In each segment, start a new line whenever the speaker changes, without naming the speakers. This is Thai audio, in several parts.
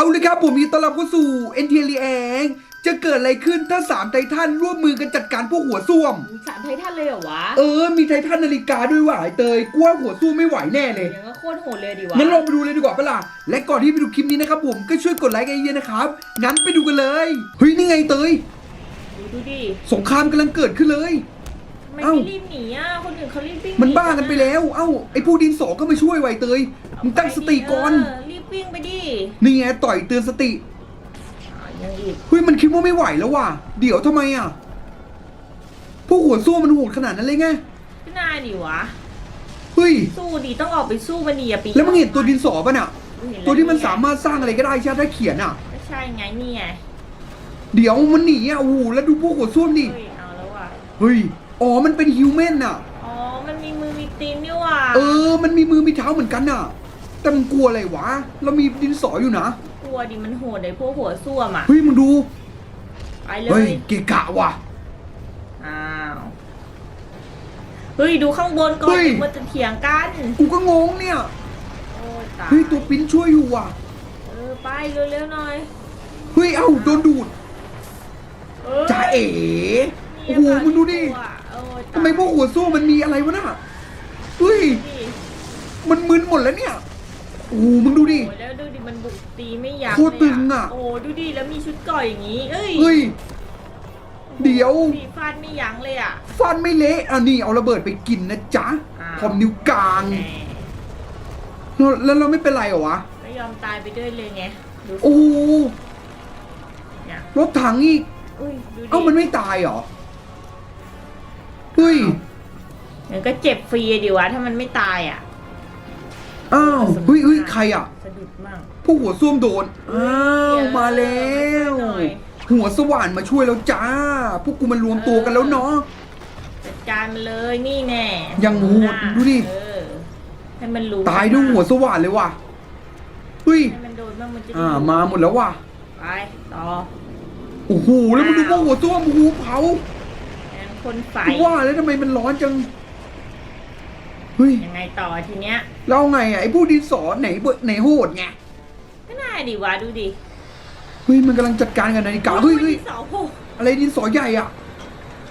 เอาเลยครับผมมีต้อนรับเข้าสู่เอ็นเทียรีแองจะเกิดอะไรขึ้นถ้าสามไททันร่วมมือกันจัดการพวกหัวส้วม
มีสามไททันเลยเหรอวะ
เออ มีไททันนาฬิกาด้วยว่ะไอ้เตยกลัวหัวสู้ไม่ไหวแน่เลย
ยังก็โคตรโหดเลยดิวะ
งั้นลองไปดูเลยดีกว่าปะล่ะและก่อนที่ไปดูคลิปนี้นะครับผมก็ช่วยกดไลค์กันเยอะๆนะครับ งั้นไปดูกันเลย เฮ้ยนี่ไงเตย
ดูดูดิ
สงครามกำลังเกิดขึ้นเลย
ทำไม
เอ้า
ไม่รีบหนีอะ คนอื่นเขารีบวิ่ง
มันบ้ากันไปแล้ว เอ้าไอ้ผู้ดินสอก็มาช่วยไวะไอ้เตย มึงตั้งสติก่อน
เรีบ วิ่งไปดิ
นี่ไงต่อยเตือนสติ
อะยังอีก
เฮ้ยมันคิดว่าไม่ไหวแล้วว่ะ เดี๋ยวทำไมอะพวกหัวสู้มันโหดขนาดนั้นเลยไง
ก็น่าดิวะ
เฮ้ย
สู้ดิต้องออกไปสู้มันดิอย่าปี
แล้วมึงเห็นตัวดินสอป่ะน่ะ
เห็แล้
ตัวที่มันสามารถสร้างอะไรก็ได้ใช่ไหมถ้าเขียนอะ
ก็ใช่ไงนี่ไง
เดี๋ยวมันหนีอะโอ้โหแล้วดูพวกหัวส้วมดิ
เฮ้ยเอาแล้วว่ะ
เฮ้ยอ๋อมันเป็นฮิวแมนอะ
อ๋อมันมีมือมีตีนนี่ว่ะ
เออ มันมีมือมีเท้าเหมือนกันน่ะ แต่มึงกลัวอะไรวะ เรามีดินสออยู่นะ
กลัวดิมันโหดเลยพวกหัวส้วมอะ
เฮ้ยมึงดู
ไปเล
เฮ้ย
ย
เกะกะว่ะ
อ้าว เฮ้ย ดูข้างบนก่อน
เฮ้ย
เดี๋ยวมันจะเถียงกัน
กูก็งงเนี่ย
โอ้ยตาย
เฮ้ยตัวปิ้นช่วยอยู่ว่ะ
เออไปเร็วๆหน่อย
เฮ้ยเอ้าโดนดูด
เอ้ย
จ้าเอ๋โอ้
นี่
โหมึงดูดิ
โอ้ยตาย
ทำไมพวกหัวสู้มันมีอะไรวะน่ะเฮ้ย
นี่
มันมึนหมดแล้วเนี่ย โอ้โหมึงดูดิ
โอ้ยแล้วดูดิมันบุกตีไม่ยั้ง
โคตรตึงอะ
โอ้ดูดิแล้วมีชุดก่อยอย่างงี้เอ้ย
เฮ้ย เดี๋ยว
ดีฟาดไม่ยั้งเลยอะ
ฟันไม่เละอะนี่เอาระเบิดไปกินนะจ๊ะ
อ้าว
พร้อมนิ้วกลาง
แหม
แล้วแล้วเราไม่เป็นไรเหรอวะ
ไม่ยอมตายไปด้วยเลยไงดูสิ
โอ้โห
เนี่ย
รถถังอีก
อุ้ยดูดิ
เอ้ามันไม่ตายเหรอ เฮ้ย
มันก็เจ็บฟรีดีวะถ้ามันไม่ตายอะ
อ้าวเฮ้ยเฮ้ยใครอะ
สะดุดมั่ง
พวกหัวส้วมโดน อ้าว
เดี๋ยว
มาแล้ว
หน่อย
หัวสว่านมาช่วยแล้วจ้า พวกกูมันรวมตัวกันแล้วเนาะ
จัดการมันเลยนี่แน่
ยังโหดดูดิ
เออให้มันรู้
ตายด้วยหัวสว่านเลยว่ะ เฮ้ย
ให้มันโดนบ้างมันจะได้
อ่า
รู้
มาหมดแล้วว่ะ
ไปต่อ
โอ้โห แล้วมึงดูพวกหัวส้วมโอ้โหเผา
แอนคนไฟ
กูว่าแล้วทำไมมันร้อนจัง เฮ้ย
ยังไงต่อทีเนี้ย
เราไงอะไอ้ผู้ดินสอไหนเบไหนโหดไง
ก็น่าดีวะดูดิ
เฮ้ยมันกำลังจัดการกับนาฬิกาเฮ้ยเฮ้ย
โอ้เสาโห
อะไรดินสอใหญ่อะ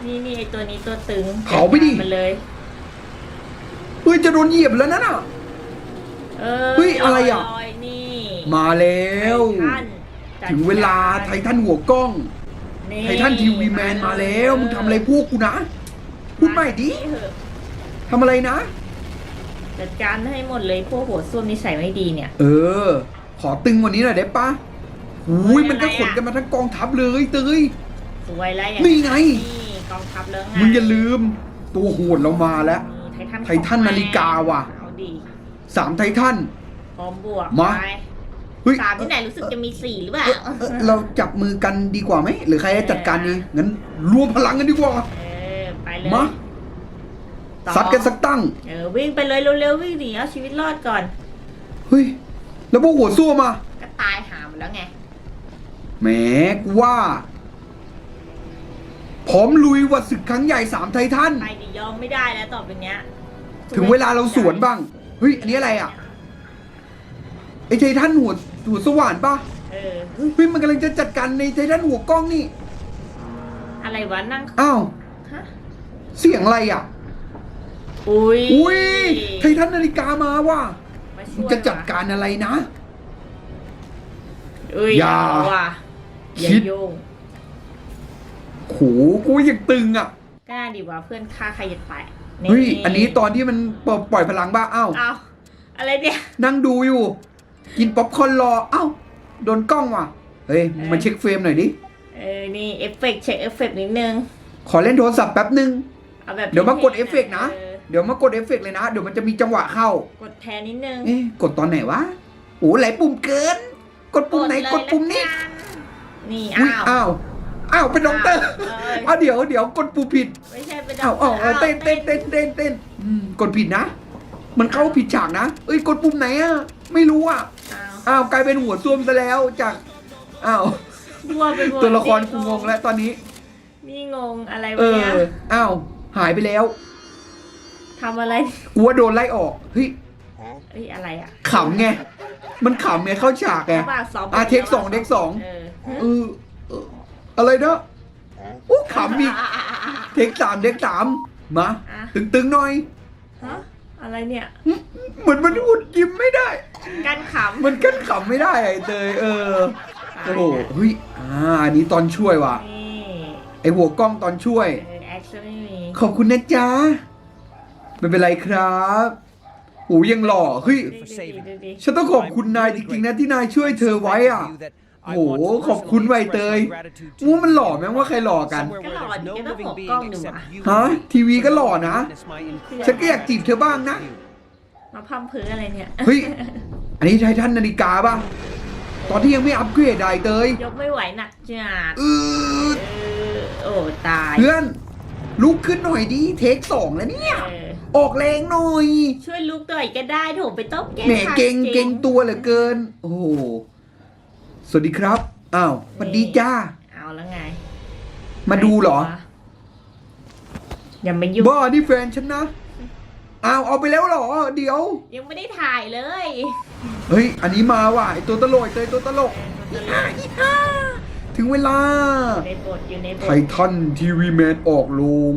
นี่นี่ไอตัวนี้ตัวตึง
เผาไปดิ
จัการมันเลย
เฮ้ยจะโดนเหยียบแล้วนั่นอะ
เออ
เฮ้ยอะไรอะ
ลยๆนี่
มาแล้ว
ไททันจัด
ถึงเวลาไททันหัวกล้อง ไททันทีวีแมนมาแล้วมึงทำอะไรพวกกูนะพูดใหม่ดิ
เถอะ
ทำอะไรนะ
จัดการให้หมดเลยพวกหัวส้วมนิสัยไม่ดีเนี่ย
เออ ขอตึงกว่านี้หน่อยได้ปะอุ้ย
เฮ้ย
มันก็
อะไร
ข
อะ
นกันมาทั้งกองทัพเลยเตย
สวยแล้วอย่าง
นี่ไง
นี่กองทัพแล้วไง
มึงอย่าลืม ตัวโหดเรามาแล้ว
ไททัน
ไททันนาฬิกาว่ะ
เอาดี
สามไททัน
พร้อมบวก
มา
ไป
เฮ้ย
สามที่ไหนรู้สึกจะมีสี่หรือเปล่า
เอ่อเอ่อเราจับมือกันดีกว่าไหมหรือใครจะจัดการดีงั้นรวมพลังกันดีกว่า
เออ ไปเลย
มา
ต่อ
ซัดกันสักตั้ง
เออวิ่งไปเลยเร็วๆวิ่งหนีเอาชีวิตรอดก่อน
เฮ้ย แล้วพวกหัวสู้มา
ก็ตายหาหมดแล้วไง
แหมกูว่า พร้อมลุยวัดศึกครั้งใหญ่สามไททัน
ไปดิยอมไม่ได้แล้วต่อไปเนี้ย
ถึงเวลาเราสวนบ้าง เฮ้ย อันนี้อะไรอะ ไอไททันหัวหัวสว่านป่ะ
เออ
เฮ้ยมันกำลังจะจัดการในไททันหัวกล้องนี่
อะไรวะนั่ง
อ้าว
ฮะ
เสียงอะไรอะ
อุ้ย
อุ้ยไททันนาฬิกามาว่ะ
มา
มึ
ช่
ง
วย
จะจัดการอะไรนะ
เอ้ย
อย่า
เว่ะอย่า
คิด
โยง
โหกูยังตึงอะ
ก็น่าดีว่าเพื่อนฆ่าใครจะตาย
เฮ้ยอันนี้ตอนที่มันปลดปล่อยพลังบ้าอ้าว
เอาอะไรเนี่ย
นั่งดูอยู่ กินป๊อปคอร์นรอเอ้าโดนกล้องว่ะเฮ้ยมาเช็คเฟรมหน่อยดิ
เออนี่เอฟเฟกต์เช็คเอฟเฟกต์นิดนึง
ขอเล่นโทรศัพท์แป๊บนึง
เอาแบบ
เดี๋ยวมากดเอฟเฟกต์นะ
ออ
เดี๋ยวมากดเอฟเฟกต์เลยนะ เดี๋ยวมันจะมีจังหวะเข้า
กดแทนนิดนึง
เอ๊ะกดตอนไหนวะโอ้หลายปุ่มเกิน กดปุ่มไหน
เลย
กดปุ่มนี้
ละกันนี่
อุ๊ย
อ้าว
อ้าวอ้าวเป็นด็อกเตอร์
เอ้ย
อ้าวเดี๋ยวเดี๋ยวกดปุ่มผิด
ไม่ใช่เป็น
อ้าวอ้าวอ้าวเต้นเต้นเต้นเต้นเต้นอืมกดผิดนะ มันเข้าผิดฉากนะเอ้ยกดปุ่มไหนอะไม่รู้อะ
อ้าว
อ้าวกลายเป็นหัวซ่วมซะแล้วจากอ้าว
ดัวไปหมด
ตัวละครกูงงแล้วตอนนี้
นี่งงอะไร
เอ
วะเนี่ย
ออ้าวหายไปแล้ว
ทำอะไร
กูว่าโดนไล่ออกเฮ้ย
เอ้ยอะไรอะ
ขำไงมันขำไงเข้าฉากไง
ระหว่างซ้อม
อะเทคสองเทคสอง
เออ
เออเอออะไรนะอู้ขำอีกเทคสามเทคสามมา
อะ
ตึงๆหน่อย
ฮะอะไรเนี่ย
เหมือนมันอุดยิ้มไม่ได้
กันขำ
มันกั้นขำไม่ได้ไอ้เตยเออโอ้โหเฮ้ยอ่าอันนี้ตอนช่วยว่ะ
นี่
ไอหัวกล้องตอนช่วย
เออแอคชั่นไม่มี
ขอบคุณนะจ๊ะ ไม่เป็นไรครับโอ้ยังหล่อเฮ้ย
ดูดิดูดิ
ฉันต้องขอบคุณนายจริงๆนะที่นายช่วยเธอไว้อะโอ้โหขอบคุณไวเตยมูมันหล่อไหมว่าใครหล่อกัน
ก็หล่อดิก็ต้องหกกล้องดูอะ
ฮะ ทีวีก็หล่อนะ ฉันก็อยากจีบเธอบ้างนะ
มาพัมเพออะไรเนี่ย
เฮ้ย อันนี้ไททันนาฬิกาป่ะ ตอนที่ยังไม่อัปเกรดได้เตย
ยกไม่ไหวหนักจัด
อืด
เออโอ้ตาย
เพื่อน ลุกขึ้นหน่อยดิ เทคสองแล้วเนี่ย
เออ
ออกแรงหน่อย
ช่วยลูกต่อยก็ได้โถไปต้อง
แหม
ขา
เก่งเก่งตัวเหลือเกิน โอ้โหสวัสดีครับอ้าวสวัสดีจ้า
เอาแล้วไง
มาดูเหรอ
อย่ามายุ่ง
บ้านี่แฟนฉันนะอ้าวเอาไปแล้วเหรอ เดี๋ยว
ยังไม่ได้ถ่ายเลย
เฮ้ย อันนี้มาว่ะไอตัวตลกไอ้เตยตัวตลกถึงเวลา
อยู่ในบทอยู่ในบ
ไท
ท
ทันทีวีแมนออกลง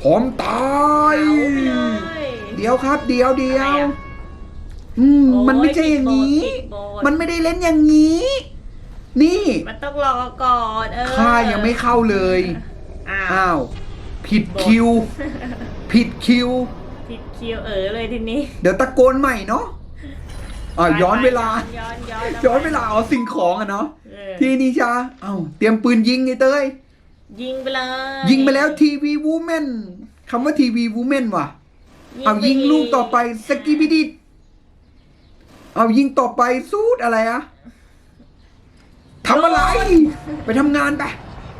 พร้อมตาย
เอาเลย
เดี๋ยวครับ เดี๋ยวเดี๋ย
อะไร
ว
อะ
อืม
โอ้ย
มันไม่ใช่อย่างนี้
ผิดบท
มันไม่ได้เล่นอย่างนี้ นี่
มันต้องรอก่อนเออ
ข้ายังไม่เข้าเลย
อ้าว
อ้าว ผิดคิว ผิดคิว
ผิดคิวเออเลยทีนี้
เดี๋ยวตะโกนใหม่เนาะอ่าย้อนเวลา
ย้อนย้อน
ย้อนเวลาเอาสิ่งของอะเนาะ
เออ
ทีนี้ชาเอ้าเตรียมปืนยิงไงเต้ย
ยิงไปเลย
ยิงไปแล้วทีวีวูแมนคำว่าทีวีวูแมนว่ะ เอายิงลูกต่อไปสกิบิดิเอายิงต่อไปซูดอะไรอะทำอะไร ไปทำงานไป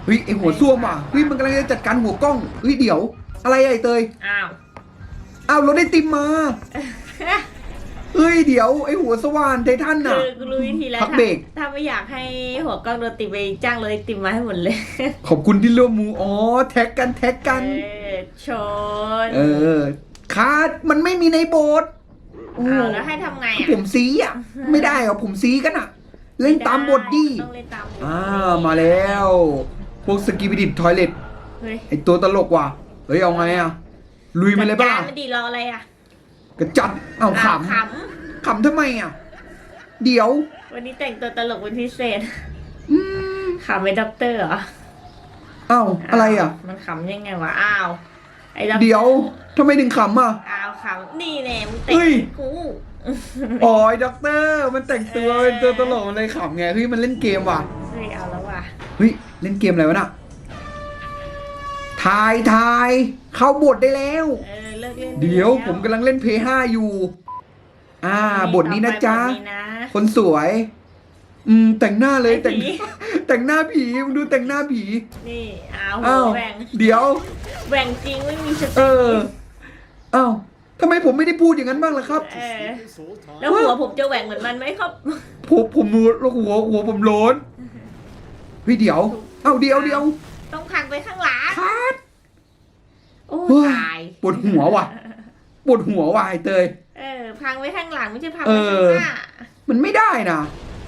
เฮ้ยไอหัวส้วมว่ะเฮ้ยมันกำลังจะจัดการหัวกล้องเฮ้ยเดี๋ยว อะไรอะไอเตย
อ้าว
อ้าวรถได้ติมมา เฮ้ยเดี๋ยวไอหัวสว่านไททัน
คื
น่ะ
อกูรู้วิธีแล้ว
พักเบรก
ถ้าถ้าไม่อยากให้หัวกล้องโดนติดไปจ้างเลยติมมาให้หมดเลย
ขอบคุณที่ร่วมมืออ๋อแท็กกันแท็กกัน
เออชน
เออคาดมันไม่มีในโบสถ์โอ้
อ้าวแล้วให้ทำไงอะ
ผมซีอะ ไม่ได้เหรอผมซีกันอะ เล่นตามบทดิ
ต้องเล่นตามบท
อ่ามาแล้ว พวกสกีบิดิตทอยเล็ต
เฮ้ย
ไอตัวตลกว่ะเฮ้ยเอาไงอะลุยมาเลยปะ
จัด
ล่ะ
การมันดีรออะไรอะ
กระจัดเอาข
อ้าวขำ
ขำทำไมอะ เดี๋ยวำ
วันนี้แต่งตัวตลกเป็นพิเศษ
อืม
ขำเป็นด็อกเตอร์เหรอ
เอ้าอะไรอะ
มันขำยังไงวะ อ้าว ไอ้ด็อก
เดี๋ยวทำไมถึงขำอะ
อ้าวขำนี่แน่มึง
เฮ้
เตะ
ย
กู
อ๋อไอ้ด็อกเตอร์มันแต่งตัวเป็นตัวตลกมันเลยขำไงเฮ้ยมันเล่นเกมว่ะ
เฮ้ยเอาแล้วว่ะ
เฮ้ยเล่นเกมอะไรวะน่ะทายทายเข้าบทได้แล้ว
เออเลิกเล่น
เดี๋ยว
แล้
ผมกำลังเล่นเพย์ห้าอยู่ อ่า บทนี้นะจ๊ะ
ต่อไปบทนี้นะ
คนสวย อืม แต่งหน้าเลย
ไอ้
แต่ง
ผี
แต่งหน้าผีมึงดูแต่งหน้าผี
นี่อ้าว
อ้าว
แหว่ง
เดี๋ยว
แหว่งจริงไม่มีส
เอ
ติ
ออ้าวทำไมผมไม่ได้พูดอย่างนั้นบ้างล่ะครับ
เออแล้วหัวผมจะแหว่งเหมือนมันไหมครับ
ผมผมหัวหัวหัวผมโล้นเฮ้ยเดี๋ยวเอ้าเดี๋ยวเดี๋ยว
ต้องพังไปข้างหลัง
คัด
โอ้
เฮ้ย
ตาย
ปวดหัวว่ะปวดหัวว่ะไอ้เตย
เออ พังไว้ข้างหลังไม่ใช่พัง
เอ
ไว้ข้าง
อ
หน้า
มันไม่ได้นะ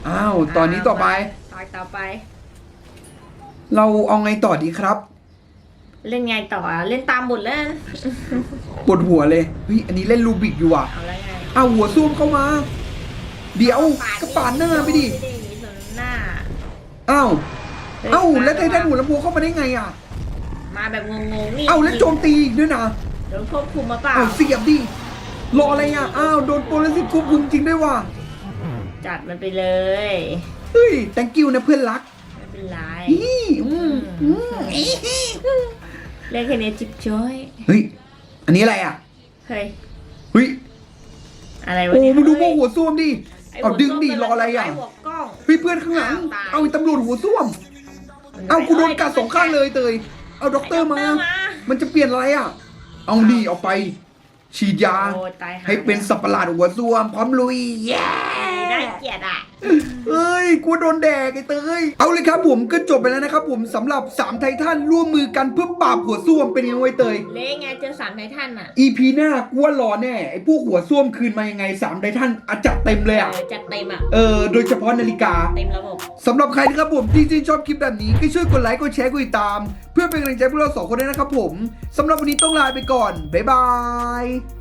อ้าวตอนนี้ต่อไป
ตอนต่อไป
เราเอาไงต่อดีครับ
เล่นไงต่ออะเล่นตามบทแล้ว
ปวดหัวเลยเฮ้ยอันนี้เล่นรูบิกอยู่อะ
เอาแล้วไง
เอาหัวซูมเข้ามา เดี๋ยวก็ปาดหน้าไปดิ
ไม่ได้มีส่วนหน้า
อ้าว
ฮ้ย
เอ้าแล้วไททัน
มา
หัวลำโพงเข้ามาได้ไงอะ
มาแบบงงๆนี่
เอ้าแล้วโจมตีอีกด้วยนะ
โดนควบคุมมาเปล่า
เอ้าเสียบดิ รออะไรอะ อ้าว โดนโปรลิสิตควบคุมจริงด้วยว่ะ
จัดมันไปเลย
เฮ้ย thank you นะเพื่อนรัก
ไม่เป็นไร
อีอืมอืมอี
เล่นแค่นี้จิบจ้อย
เฮ้ย อันนี้อะไรอะ
เฮ้ย
เฮ้ย
อะไรวะ
โอ้
เนี่ย
มึงดูพวก
เฮ้ย
หัวส้วมดิ
ไเอา
ดึงดิ
หัว
รออะไรอะ
ส้มหัวกล้อง
เฮ้ยเพื่อนข้างหลัง
ตาย
เอาไอ้ตำรวจหัวส้วม เอากูโดนกัดสองข้างเลยเตย เอาด็อกเตอร์มา
ได็กเตอร์มา
มันจะเปลี่ยนอะไรอะ เอานี่เอาไป ฉีดยา
โอ้ตาย
ให้เป็นสัตว์ประหลาดหัวส้วมพร้อมลุย เย้
น่าเกลียดอะ
เอ้ยกูโดนแดกไอ้เตยเอาเลยครับผมก็จบไปแล้วนะครับผมสำหรับสามไททันร่วมมือกันเพื่อปราบหัวส้วมเป็นยังไงเว้ยเตย
เละไงเจอสามไททันอะ
EP หน้ากูว่ารอแน่ไอ้พวกหัวส้วมคืนมายังไงสามไททันอาจัดเต็มเลยอะ
เออจัดเต็มอะ
เออโดยเฉพาะนาฬิกา
เต็มระบบ
สำหรับใครนะครับผมที่ชื่นชอบคลิปแบบนี้ก็ช่วยกดไลค์กดแชร์กดติดตาม เพื่อเป็นกำลังใจพวกเราสองคนด้วยนะครับผมสำหรับวันนี้ต้องลาไปก่อน บ๊ายบาย